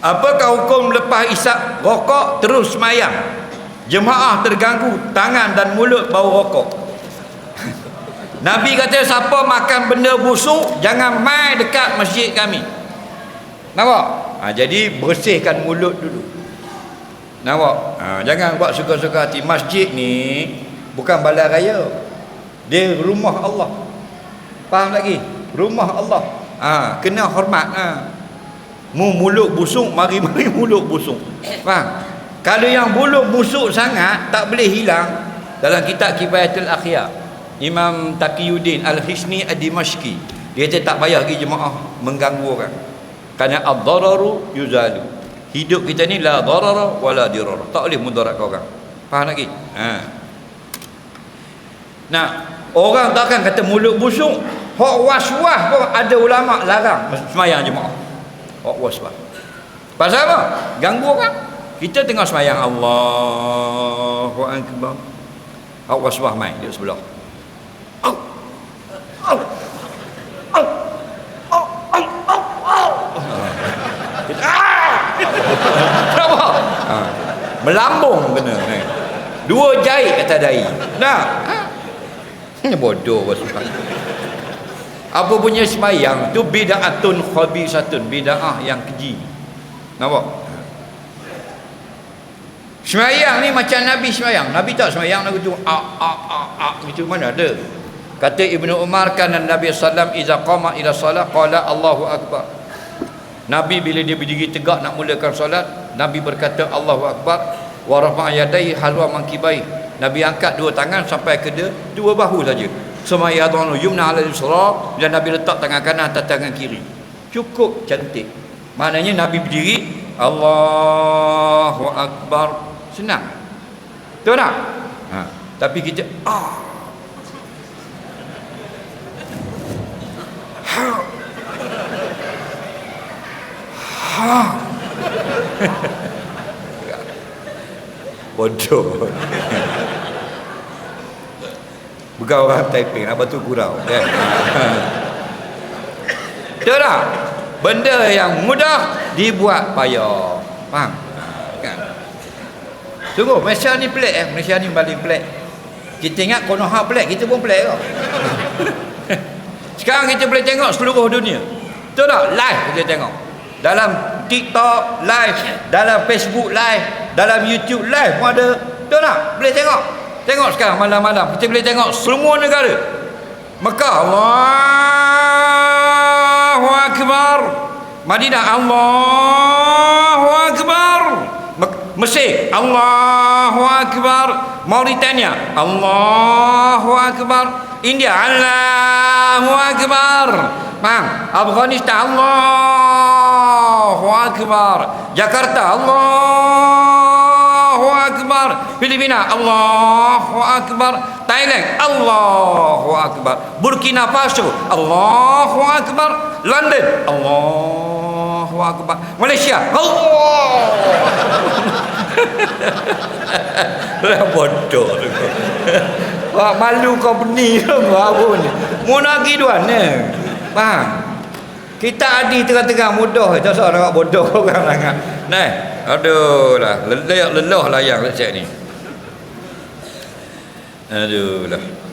apakah hukum lepas isap rokok terus semayang? Jemaah terganggu tangan dan mulut bau rokok. Nabi kata siapa makan benda busuk jangan mai dekat masjid kami. Nampak? Ha, jadi bersihkan mulut dulu. Nampak? Ha, jangan buat suka-suka hati. Masjid ni bukan balai raya. Dia rumah Allah. Faham lagi? Rumah Allah. Ha, kena hormat. Ha. Mu mulut busuk mari-mari mulut busuk faham? Kalau yang mulut busuk sangat tak boleh hilang. Dalam kitab kifayatul akhyar Imam Taqiyuddin Al-Hisni Ad-Dimashqi dia kata tak payah pergi jemaah mengganggu orang. Kerana ad-dararu yuzalu. Hidup kita ni la darara wala dirara. Tak boleh mudarat orang. Faham lagi ha. nah orang takkan kata mulut busuk hak was-was pun ada ulama larang semayang jemaah hak was-was pasal apa ganggu orang kita tengah semayang Allahu akbar hak was-was main di sebelah Kenapa? Ha. Melambung kena ni. Dua jahit kata dai. Nah. Ha. Bodoh basuhan. Apa punya semayang tu bid'atun khabisatun, bid'ah yang keji. Nampak? Semayang ni macam Nabi semayang. Nabi tak semayang lagu tu a a a a gitu mana ada. Kata Ibnu Umar kan Nabi sallam iza qama ila salat qala Allahu akbar. Nabi bila dia berdiri tegak nak mulakan solat, Nabi berkata Allahu akbar wa rafa'a yadayhi halwa mankibai. Nabi angkat dua tangan sampai ke dua bahu saja. Semaya yadhanu yumna 'ala al-yusra dan Nabi letak tangan kanan atas tangan kiri. Cukup cantik. Maknanya Nabi berdiri Allahu akbar. Senang. Betul tak? Ha. Tapi kita ah. Ha. Ha. Bodoh. Bukan orang typing, nak batu kurau. Kan? Betul tak? Benda yang mudah dibuat payah. Faham? Kan? Tunggu, Malaysia ni pelik eh. Malaysia ni paling pelik. Kita ingat Konoha pelik, kita pun pelik kau. Sekarang kita boleh tengok seluruh dunia. Betul tak? Live kita tengok. Dalam TikTok live, dalam Facebook live, dalam YouTube live pun ada. Betul tak? Boleh tengok. Tengok sekarang malam-malam. Kita boleh tengok semua negara. Mekah, Allahu Akbar. Madinah, Allahu Akbar. Mesir, Allahu Akbar. Mauritania, Allahu Akbar. India, Allahu Akbar. Faham? Afghanistan, Allahu Akbar. Jakarta, Allahu Akbar. Filipina, Allahu Akbar. Thailand, Allahu Akbar. Burkina Faso, Allahu Akbar. London, Allahu Akbar. Malaysia, Allah. Lah bodoh. Wah malu kau beni tu apa ni. Mu nak pergi duan ni. Faham? Kita adi tengah-tengah mudah tak usah nak bodoh orang sangat. Nah, aduh lah, lelah lelah lah yang lecek ni. Aduh lah.